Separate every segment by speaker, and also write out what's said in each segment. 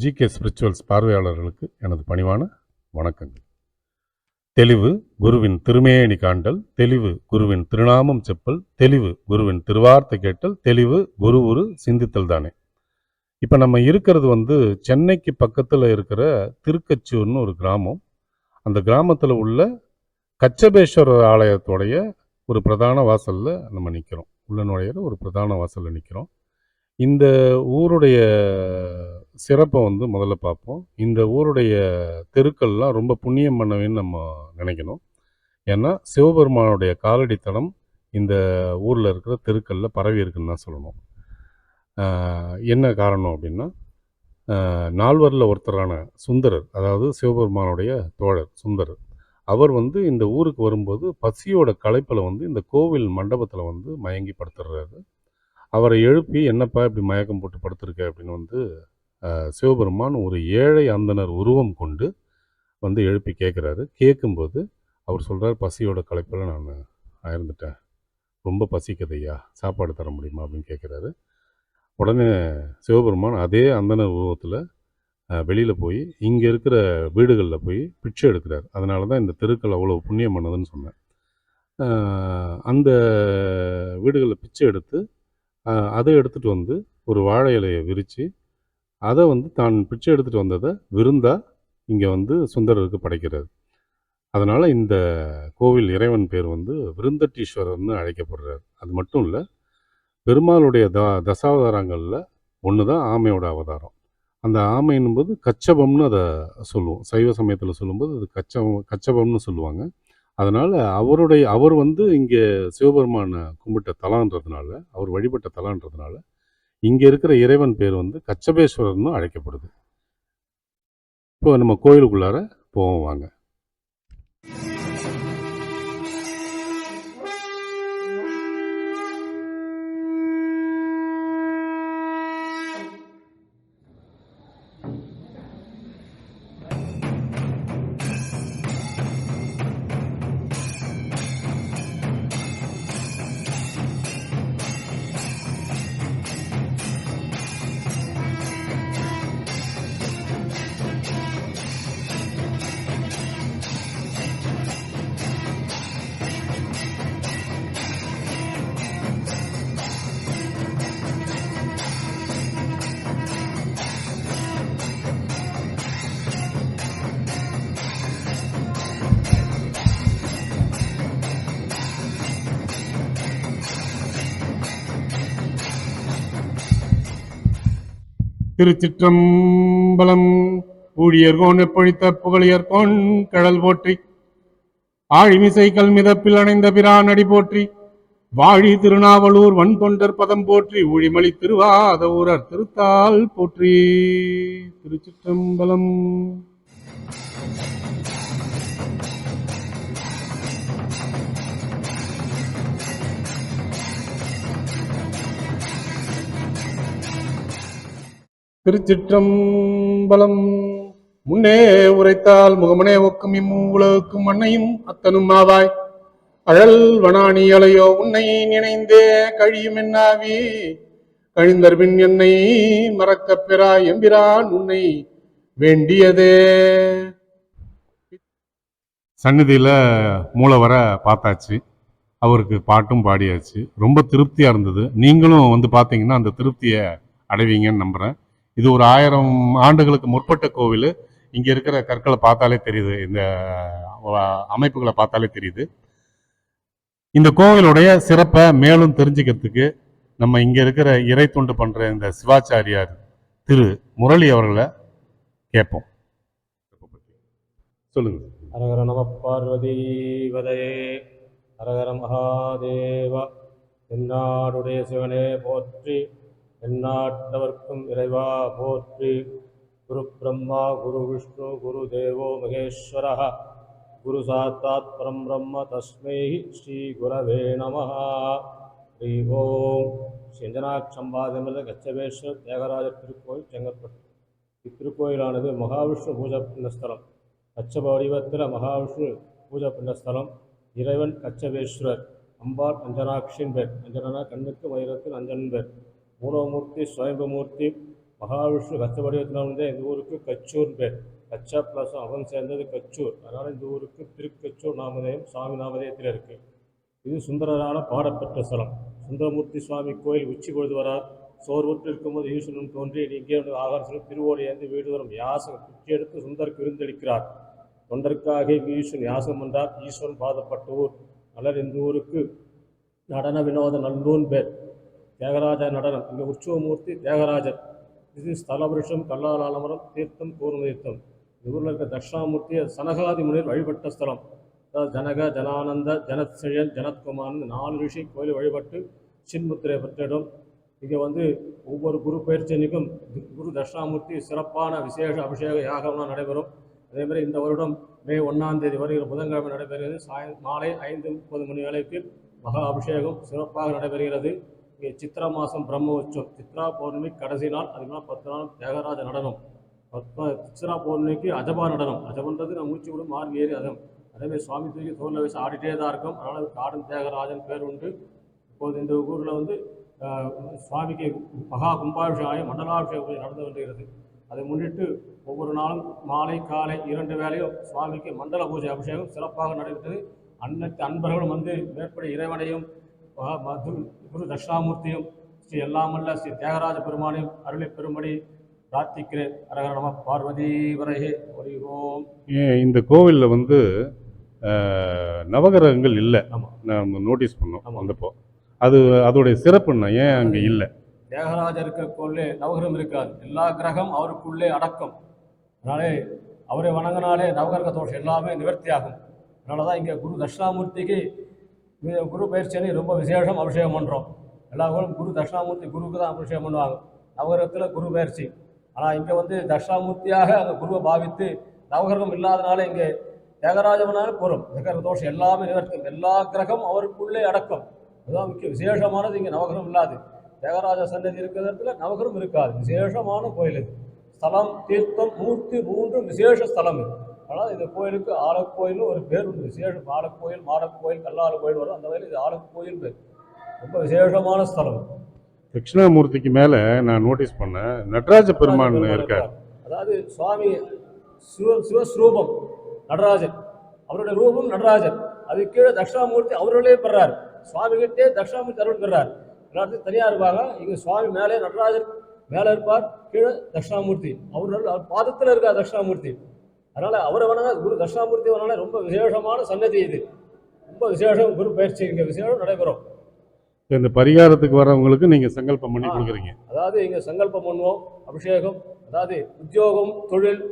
Speaker 1: GK spirituals பார்வையாளர்களுக்கு எனது பணிவான வணக்கங்கள். தெளிவு குருவின் திருமேனி காண்டல் தெளிவு குருவின் திருநாமம் செப்பல் தெளிவு குருவின் திருவார்த்தை கேட்டல் தெளிவு குரு உரு சிந்தித்தல் தானே. இப்போ நம்ம இருக்கிறது வந்து சென்னைக்கு பக்கத்தில் இருக்கிற திருக்கச்சூர்னு ஒரு கிராமம். அந்த கிராமத்தில் உள்ள கச்சபேஸ்வரர் ஆலயத்துடைய ஒரு பிரதான வாசலில் நம்ம நிற்கிறோம் உள்ள நுழையிற ஒரு பிரதான வாசலில் நிற்கிறோம் இந்த ஊருடைய சிறப்பை வந்து முதல்ல பார்ப்போம். இந்த ஊருடைய தெருக்கள்லாம் ரொம்ப புண்ணியம் பண்ணவேன்னு நம்ம நினைக்கணும். ஏன்னா சிவபெருமானுடைய காலடி தடம் இந்த ஊரில் இருக்கிற தெருக்களில் பரவி இருக்குன்னு தான் சொல்லணும். என்ன காரணம் அப்படின்னா நால்வரில் ஒருத்தரான சுந்தரர் அதாவது சிவபெருமானுடைய தோழர் சுந்தரர் அவர் வந்து இந்த ஊருக்கு வரும்போது பசியோட களைப்பில் வந்து இந்த கோவில் மண்டபத்தில் வந்து மயங்கி படுத்துடுறாரு அவரை எழுப்பி என்னப்பா இப்படி மயக்கம் போட்டு படுத்திருக்க? அப்படின்னு வந்து சிவபெருமான் ஒரு ஏழை அந்தணர் உருவம் கொண்டு வந்து எழுப்பி கேட்குறாரு. கேட்கும்போது அவர் சொல்கிறார் பசியோட கலைப்பில் நான் ஆயிருந்துட்டேன் ரொம்ப பசிக்குதையா சாப்பாடு தர முடியுமா? அப்படின்னு கேட்குறாரு. உடனே சிவபெருமான் அதே அந்தணர் உருவத்தில் வெளியில் போய் இங்கே இருக்கிற வீடுகளில் போய் பிச்சை எடுக்கிறார். அதனால தான் இந்த தெருக்கள் அவ்வளோ புண்ணியம் பண்ணதுன்னு சொன்னேன் அந்த வீடுகளில் பிச்சை எடுத்து அதை எடுத்துகிட்டு வந்து ஒரு வாழை இலையை விரித்து அதை வந்து தான் பிச்சை எடுத்துகிட்டு வந்ததை விருந்தா இங்கே வந்து சுந்தரருக்கு படைக்கிறார். அதனால் இந்த கோவில் இறைவன் பேர் வந்து விருந்தட்டீஸ்வரர்னு அழைக்கப்படுறார். அது மட்டும் இல்லை பெருமாளுடைய த தசாவதாரங்களில் ஒன்று தான் ஆமையோட அவதாரம். அந்த ஆமைன்னும்போது கச்சபம்னு அதை சொல்லுவோம். சைவ சமயத்தில் சொல்லும்போது அது கச்சம் கச்சபம்னு சொல்லுவாங்க. அதனால் அவருடைய அவர் வந்து இங்கே சிவபெருமானை கும்பிட்ட தலன்றதுனால அவர் வழிபட்ட தலன்றதுனால இங்கே இருக்கிற இறைவன் பேர் வந்து கச்சபேஸ்வரர்னு அழைக்கப்படுது. இப்போ நம்ம கோயிலுக்குள்ளார போவோம் வாங்க. திருச்சிற்றம்பலம். ஊழியர்கோன் எப்பொழித்த புகழியர்கோன் கடல் போற்றி. ஆழிமிசை கல்மிதப்பில் அணைந்த பிரான் அடி போற்றி. வாழி திருநாவலூர் வன் தொண்டர் பதம் போற்றி. ஊழிமொழி திருவாத ஊரர் திருத்தால் போற்றி. திருச்சிற்றம்பலம். திருச்சிற்றம்பலம். முன்னே உரைத்தால் முகமனே ஒக்கும் இம்மூலவுக்கும் மண்ணையும் அத்தனும் ஆவாய். அழல் வனாணி அலையோ உன்னை நினைந்தே கழியும் என்னாவி. கழிந்தர்பின் என்னை மறக்கப் பெறா எம்பிரான் உன்னை வேண்டியதே. சந்நிதியில் மூலவரை பார்த்தாச்சு. அவருக்கு பாட்டும் பாடியாச்சு. ரொம்ப திருப்தியாக இருந்தது. நீங்களும் வந்து பார்த்தீங்கன்னா அந்த திருப்தியை அடைவீங்கன்னு நம்புகிறேன் இது ஒரு ஆயிரம் ஆண்டுகளுக்கு முற்பட்ட கோவில். இங்கே இருக்கிற கற்களை பார்த்தாலே தெரியுது. இந்த அமைப்புகளை பார்த்தாலே தெரியுது. இந்த கோவிலுடைய சிறப்பை மேலும் தெரிஞ்சுக்கிறதுக்கு நம்ம இங்கே இருக்கிற இறை தொண்டு பண்ணுற இந்த சிவாச்சாரியார் திரு முரளி அவர்களை கேட்போம். சொல்லுங்க.
Speaker 2: ஹரஹர நம பார்வதி வதையே. ஹரஹர மகாதேவ. எந்நாடுடைய சிவனே போற்றி. எந்நாட்டவர்க்கும் இறைவா போற்றி. குரு பிரம்மா குரு விஷ்ணு குரு தேவோ மகேஸ்வர. குரு சாத்தாத் பரம் பிரம்ம தஸ்மை ஸ்ரீ குரவே நம. ஸ்ரீ ஓம். செஞ்சனாட்சம்பாதமில்ல கச்சபேஸ்வர் தியாகராஜ திருக்கோயில் செங்கற்பட்டு. இத்திருக்கோயிலானது மகாவிஷ்ணு பூஜை புண்ணியஸ்தலம். கச்சப வடிவத்தில் மகாவிஷ்ணு பூஜை பண்ண இறைவன் கச்சபேஸ்வரர் அம்பாள் அஞ்சனாட்சியின் பேர். அஞ்சனா கண்ணுக்கு வைரத்தில் அஞ்சன் பேர். மூலமூர்த்தி சுயம்பமூர்த்தி மகாவிஷ்ணு கச்ச வந்து இந்த ஊருக்கு கச்சூர் பேர். கச்சா பிளஸ் அவன் சேர்ந்தது கச்சூர். அதனால் இந்த ஊருக்கு திருக்கச்சூர் நாமதேயம் சுவாமி நாமதேயத்தில் இருக்குது இது சுந்தரரான பாடப்பெற்ற ஸ்தலம். சுந்தரமூர்த்தி சுவாமி கோயில் உச்சி பொழுது வரார் சோர்வுற்று இருக்கும்போது ஈஸ்வரன் தோன்றி இங்கே வந்து ஆகாரத்தில் திருவோடி வீடு வரும் யாசகம் குச்சி எடுத்து சுந்தருக்கு விருந்தளிக்கிறார். தொண்டருக்காக ஈஸ்வரன் யாசகம் என்றார் ஈஸ்வரன் பாதப்பட்ட ஊர் அல்லது இந்த ஊருக்கு நடன வினோத நல்லூன் பேர். தியாகராஜ நடனம் இங்கே உற்சவமூர்த்தி தியாகராஜர். இது ஸ்தலபுருஷம் கல்லாலாலமரம் தீர்த்தம் கூர்மதீர்த்தம் இந்த ஊரில் இருக்க தட்சிணாமூர்த்தி சனகாதி முனிவர் வழிபட்ட ஸ்தலம். அதாவது ஜனக ஜனானந்த ஜனத்செழியன் ஜனத்குமார்னு நாலு ரிஷி கோயில் வழிபட்டு சின்முத்திரை பெற்ற இடம். இங்கே வந்து ஒவ்வொரு குரு பயிற்சியனுக்கும் குரு தட்சிணாமூர்த்தி சிறப்பான விசேஷ அபிஷேக யாகம்லாம் நடைபெறும். அதேமாதிரி இந்த வருடம் மே ஒன்றாம் தேதி வருகிற புதன்கிழமை நடைபெறுகிறது. சாய் மாலை ஐந்து முப்பது மணி வரைக்கு மகா அபிஷேகம் சிறப்பாக நடைபெறுகிறது. இங்கே சித்ரா மாதம் பிரம்ம உற்சவம் சித்ரா பௌர்ணமி கடைசி நாள் அது மாதிரி பத்து நாள் தியாகராஜ நடனம். பத்ம சித்ரா பௌர்ணமிக்கு அஜபா நடனம். அஜபன்றது நம்ம மூச்சு விடும் மார்க் ஏறி அதம் அதேமாதிரி சுவாமி தூக்கி சோழ வயசு ஆடிட்டே தான் இருக்கும். அதனால் காடன் தியாகராஜன் பேர் உண்டு. இப்போது இந்த ஊரில் வந்து சுவாமிக்கு மகா கும்பாபிஷேகம் மண்டலாபிஷேகம் பூஜை நடந்து வருகிறது அதை முன்னிட்டு ஒவ்வொரு நாளும் மாலை காலை இரண்டு வேளையும் சுவாமிக்கு மண்டல பூஜை அபிஷேகம் சிறப்பாக நடைபெற்றது. அன்னத்து அன்பர்களும் வந்து மேற்படி இறைவனையும் மகா- குரு தட்சிணாமூர்த்தியும் ஸ்ரீ எல்லாமல்ல ஸ்ரீ தியாகராஜ பெருமானையும் அருளை பெரும்படி பிரார்த்திக்கிறேன் அரகர நம பார்வதி வரையே. ஒரு ஓம்.
Speaker 1: இந்த கோவிலில் வந்து நவகிரகங்கள் இல்லை.
Speaker 2: ஆமாம்
Speaker 1: நம்ம நோட்டீஸ் பண்ணோம். வந்தப்போ. அது அதோடைய சிறப்புன்னா ஏன் அங்கே இல்லை?
Speaker 2: தியாகராஜருக்குள்ளே நவகிரகம் இருக்காது. எல்லா கிரகம் அவருக்குள்ளே அடக்கம். அதனாலே அவரை வணங்கினாலே நவகிரக தோஷம் எல்லாமே நிவர்த்தியாகும். அதனால தான் இங்கே குரு தட்சிணாமூர்த்திக்கு இந்த குரு பயிற்சியை ரொம்ப விசேஷம் அபிஷேகம் பண்ணுறோம் எல்லா கோயிலும் குரு தட்சிணாமூர்த்தி குருவுக்கு தான் அபிஷேகம் பண்ணுவாங்க. நவகிரகத்தில் குரு பயிற்சி. ஆனால் இங்கே வந்து தட்சிணாமூர்த்தியாக அந்த குருவை பாவித்து நவகிரகம் இல்லாதனால இங்கே தியாகராஜவனால போகிறோம் தியாகர தோஷம் எல்லாமே நிவர்த்தம் எல்லா கிரகம் அவருக்குள்ளே அடக்கம். அதுதான் முக்கிய விசேஷமானது இங்கே நவகிரகம் இல்லாது. தியாகராஜ சன்னதி இருக்கிற இடத்துல நவகிரகம் இருக்காது. விசேஷமான கோயில் இது. ஸ்தலம் தீர்த்தம் மூர்த்தி மூன்றும் விசேஷ ஸ்தலம் இது. அதனால் இந்த கோயிலுக்கு ஆலக்கோயில்னு ஒரு பேர் உண்டு. விசேஷம் ஆலக்கோயில் மாடக்கோயில் கல்லால கோயில் வரும். அந்த வகையில் இது ஆலக்கோயில் பேர். ரொம்ப விசேஷமான ஸ்தலம்.
Speaker 1: தட்சிணாமூர்த்திக்கு மேலே நான் நோட்டீஸ் பண்ணேன். நடராஜ பெருமான் இருக்கார்.
Speaker 2: அதாவது சுவாமி சிவ சிவஸ்ரூபம் நடராஜன். அவருடைய ரூபம் நடராஜன். அது கீழே தட்சிணாமூர்த்தி அவர்களே பெறார். சுவாமி கிட்டே தட்சிணாமூர்த்தி அருள் பெறார். எல்லாத்தையும் தனியாக இருப்பாங்க. இங்கே சுவாமி மேலே நடராஜர் மேலே இருப்பார். கீழே தட்சிணாமூர்த்தி. அவர்கள் அவர் பாதத்தில் இருக்கார் தட்சிணாமூர்த்தி. அதனால் அவரை வணங்க குரு தட்சிணாமூர்த்தி வணங்க ரொம்ப விசேஷமான சன்னதி இது. ரொம்ப விசேஷம் குரு பயிற்சி இங்கே விசேஷம் நடைபெறும்.
Speaker 1: இந்த பரிகாரத்துக்கு வரவங்களுக்கு நீங்கள் சங்கல்பம் பண்ணி. கொடுக்குறீங்க.
Speaker 2: அதாவது இங்கே சங்கல்பம் பண்ணுவோம் அபிஷேகம் அதாவது உத்தியோகம் தொழில்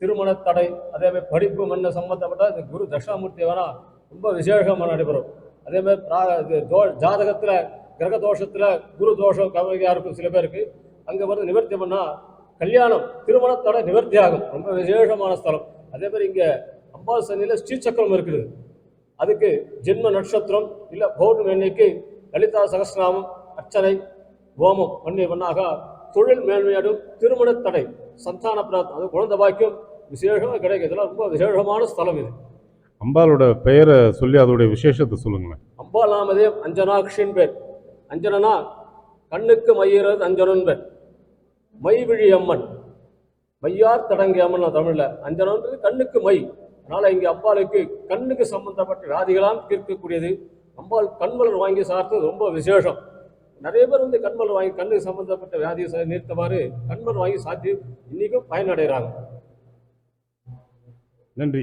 Speaker 2: திருமண தடை அதே மாதிரி படிப்பு மண்ண சம்பந்தப்பட்ட இந்த குரு தட்சிணாமூர்த்தி வேணா ரொம்ப விசேஷமாக நடைபெறும். அதே மாதிரி ஜாதகத்தில் கிரக தோஷத்தில் குரு தோஷம் கவலையாக இருக்கும் சில பேருக்கு. அங்கே வந்து நிவர்த்தி பண்ணால் கல்யாணம் திருமண தடை நிவர்த்தி ஆகும் ரொம்ப விசேஷமான ஸ்தலம். அதே மாதிரி இங்கே அம்பாள் சன்னியில் ஸ்ரீசக்கரம் இருக்குது. அதுக்கு ஜென்ம நட்சத்திரம் இல்லை பௌர்ணமி அன்னைக்கு லலிதா சகஸ்ரநாமம் அர்ச்சனை ஹோமம் பண்ணி பண்ணாக தொழில் மேன்மையடும் திருமண தடை சந்தான பிரார்த்தனை அது குழந்தை பாக்கியம் விசேஷமாக கிடைக்கும். இதெல்லாம் ரொம்ப விசேஷமான ஸ்தலம் இது.
Speaker 1: அம்பாலோட பெயரை சொல்லி அதோடைய விசேஷத்தை சொல்லுங்களேன்.
Speaker 2: அம்பாள் நாமதேவ் அஞ்சனாக்ஷின் பேர். அஞ்சனனா கண்ணுக்கு மையிறது அஞ்சனன் பேர். மைவிழி அம்மன். மையார் தடங்கி அம்மன் தமிழில். அஞ்சனன்றது கண்ணுக்கு மை. அதனால் இங்கே அம்பாளுக்கு கண்ணுக்கு சம்பந்தப்பட்ட ராதிகளாம் தீர்க்கக்கூடியது. அம்பாள் கண்மலர் வாங்கி சார்த்தது ரொம்ப விசேஷம். நிறைய பேர் வந்து கண்மலர் வாங்கி கண்ணுக்கு சம்பந்தப்பட்ட வியாதியை நிறுத்தவாறு கண்மலர் வாங்கி சாத்தி இன்னைக்கும் பயனடைகிறாங்க
Speaker 1: நன்றி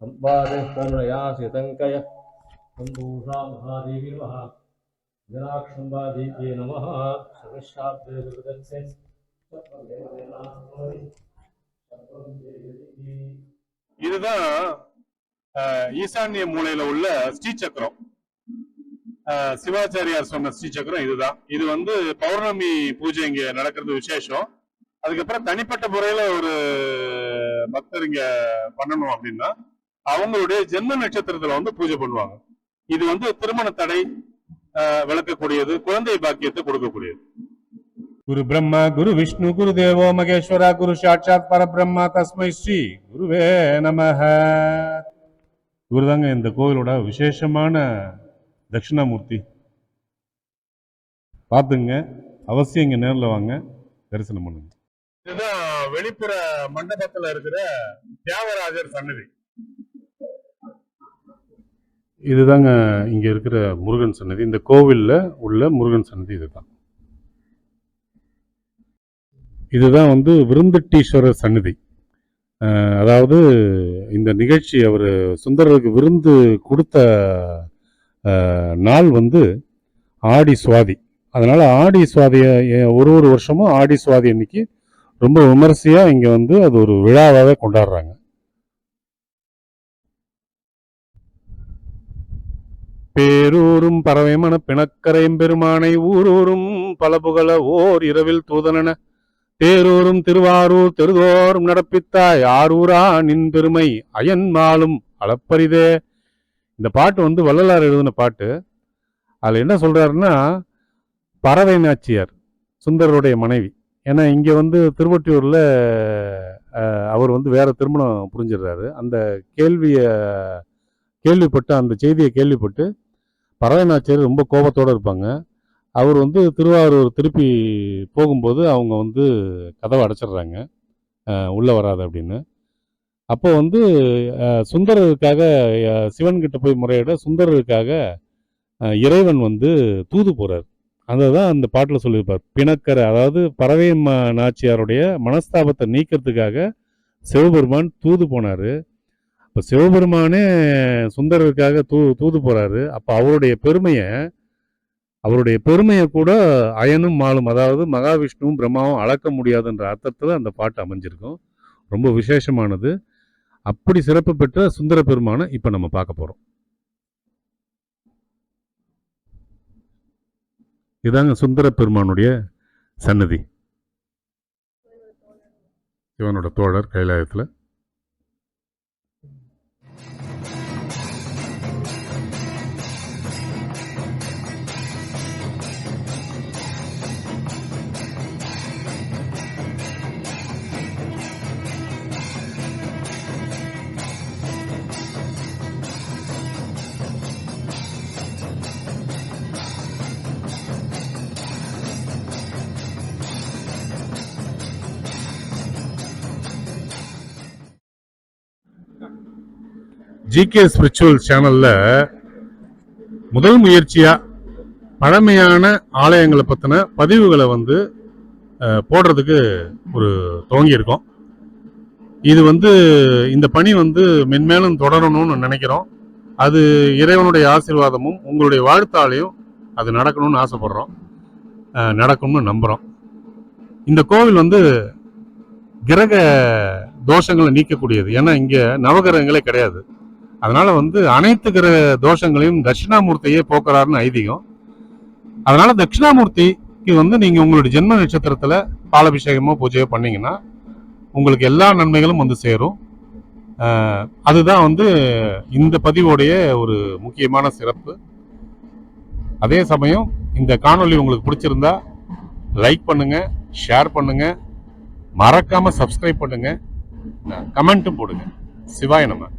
Speaker 2: नमस्ते रुद्रवसो भवतिवो संसक्तो मारु संरक्षयिषिरे सम्पादे करुणयासि तङ्कय सम्भूषा महादेवी नमः जनाक्षम्बादेव्यै नमः समिष्टाब्दे विदत्ते
Speaker 1: இதுதான் அஹ், ஈசான்ய மூலையில உள்ள ஸ்ரீசக்கரம் அஹ், சிவாச்சாரியார் சொன்ன ஸ்ரீசக்கரம் இதுதான் இது வந்து பௌர்ணமி பூஜை இங்க நடக்கிறது விசேஷம் அதுக்கப்புறம் தனிப்பட்ட முறையில ஒரு பக்தர் இங்க பண்ணணும் அப்படின்னா அவங்களுடைய ஜென்ம நட்சத்திரத்துல வந்து பூஜை பண்ணுவாங்க. இது வந்து திருமண தடை விளக்கக்கூடியது குழந்தை பாக்கியத்தை கொடுக்கக்கூடியது. குரு பிரம்மா குரு விஷ்ணு குரு தேவோ மகேஸ்வரா குரு சாட்சாத் பரபிரம்மா தஸ்மை ஸ்ரீ குருவே நமஹ இவர்தாங்க இந்த கோவிலோட விசேஷமான தட்சிணாமூர்த்தி. பார்த்துங்க அவசியம் இங்க நேர்ல வாங்க தரிசனம் பண்ணுங்க. இதுதான் வெளிப்புற மண்டபத்துல இருக்கிற தியாகராஜர் சன்னதி. இதுதாங்க இங்கே இருக்கிற முருகன் சன்னதி. இந்த கோவிலில் உள்ள முருகன் சன்னதி இதுதான். இதுதான் வந்து விருந்தட்டீஸ்வரர் சன்னதி. அதாவது இந்த நிகழ்ச்சி அவர் சுந்தரருக்கு விருந்து கொடுத்த நாள் வந்து ஆடி சுவாதி. அதனால் ஆடி சுவாதியை ஒரு ஒரு வருஷமும் ஆடி சுவாதி அன்னைக்கு ரொம்ப விமர்சையாக இங்கே வந்து அது ஒரு விழாவாகவே கொண்டாடுறாங்க. பேரூரும் பறவைமன பிணக்கரையும் பெருமானை ஊரூரும் பல புகழ ஓர் இரவில் தூதனன தேரூரும் திருவாரூர் தெருதோறும் நடப்பித்தாய். ஆரூரா நின் பெருமை அயன்மாலும் அளப்பரிதே. இந்த பாட்டு வந்து வள்ளலார் எழுதின பாட்டு. அதில் என்ன சொல்கிறாருன்னா பறவை நாச்சியார் சுந்தரருடைய மனைவி. ஏன்னா இங்கே வந்து திருவொற்றியூர்ல அவர் வந்து வேறு திருமணம் புரிஞ்சிடுறாரு. அந்த கேள்வியை கேள்விப்பட்டு அந்த செய்தியை கேள்விப்பட்டு பறவை நாச்சியார் ரொம்ப கோபத்தோடு இருப்பாங்க. அவர் வந்து திருவாரூர் திருப்பி போகும்போது அவங்க வந்து கதவை அடைச்சிடுறாங்க. உள்ளே வராது அப்படின்னு. அப்போ வந்து சுந்தரருக்காக சிவன்கிட்ட போய் முறையிட சுந்தரருக்காக இறைவன் வந்து தூது போகிறார் அதை தான் அந்த பாட்டில் சொல்லியிருப்பார். பிணக்கரை அதாவது பறவை நாச்சியாருடைய மனஸ்தாபத்தை நீக்கிறதுக்காக சிவபெருமான் தூது போனார். இப்போ சிவபெருமானே சுந்தரருக்காக தூ தூது போகிறாரு அப்போ அவருடைய பெருமையை அவருடைய பெருமையை கூட அயனும் மாலும் அதாவது மகாவிஷ்ணுவும் பிரம்மாவும் அளக்க முடியாதுன்ற அர்த்தத்தில் அந்த பாட்டு அமைஞ்சிருக்கும். ரொம்ப விசேஷமானது. அப்படி சிறப்பு பெற்ற சுந்தர பெருமானை இப்போ நம்ம பார்க்க போகிறோம் இதாங்க சுந்தர பெருமானுடைய சன்னதி. இவனோட தோழர் கைலாயத்தில். ஜிகே ஸ்பிரிச்சுவல் சேனலில் முதல் முயற்சியாக பழமையான ஆலயங்களை பற்றின பதிவுகளை வந்து போடுறதுக்கு ஒரு துவங்கியிருக்கோம். இது வந்து இந்த பணி வந்து மென்மேலும் தொடரணும்னு நினைக்கிறோம். அது இறைவனுடைய ஆசீர்வாதமும் உங்களுடைய வாழ்த்தாலையும் அது நடக்கணும்னு ஆசைப்படுறோம். நடக்கும்னு நம்புகிறோம் இந்த கோவில் வந்து கிரக தோஷங்களை நீக்கக்கூடியது. ஏன்னா இங்கே நவகிரகங்களே கிடையாது. அதனால வந்து அனைத்து கிரக தோஷங்களையும் தட்சிணாமூர்த்தியே போக்குறாருன்னு ஐதீகம். அதனால தட்சிணாமூர்த்திக்கு வந்து நீங்க உங்களுடைய ஜென்ம நட்சத்திரத்துல பாலாபிஷேகமோ பூஜையோ பண்ணீங்கன்னா உங்களுக்கு எல்லா நன்மைகளும் வந்து சேரும். அதுதான் வந்து இந்த பதிவோடைய ஒரு முக்கியமான சிறப்பு. அதே சமயம் இந்த காணொளி உங்களுக்கு பிடிச்சிருந்தா லைக் பண்ணுங்க ஷேர் பண்ணுங்க மறக்காம சப்ஸ்கிரைப் பண்ணுங்க கமெண்ட்டும் போடுங்க. சிவாய நம்ம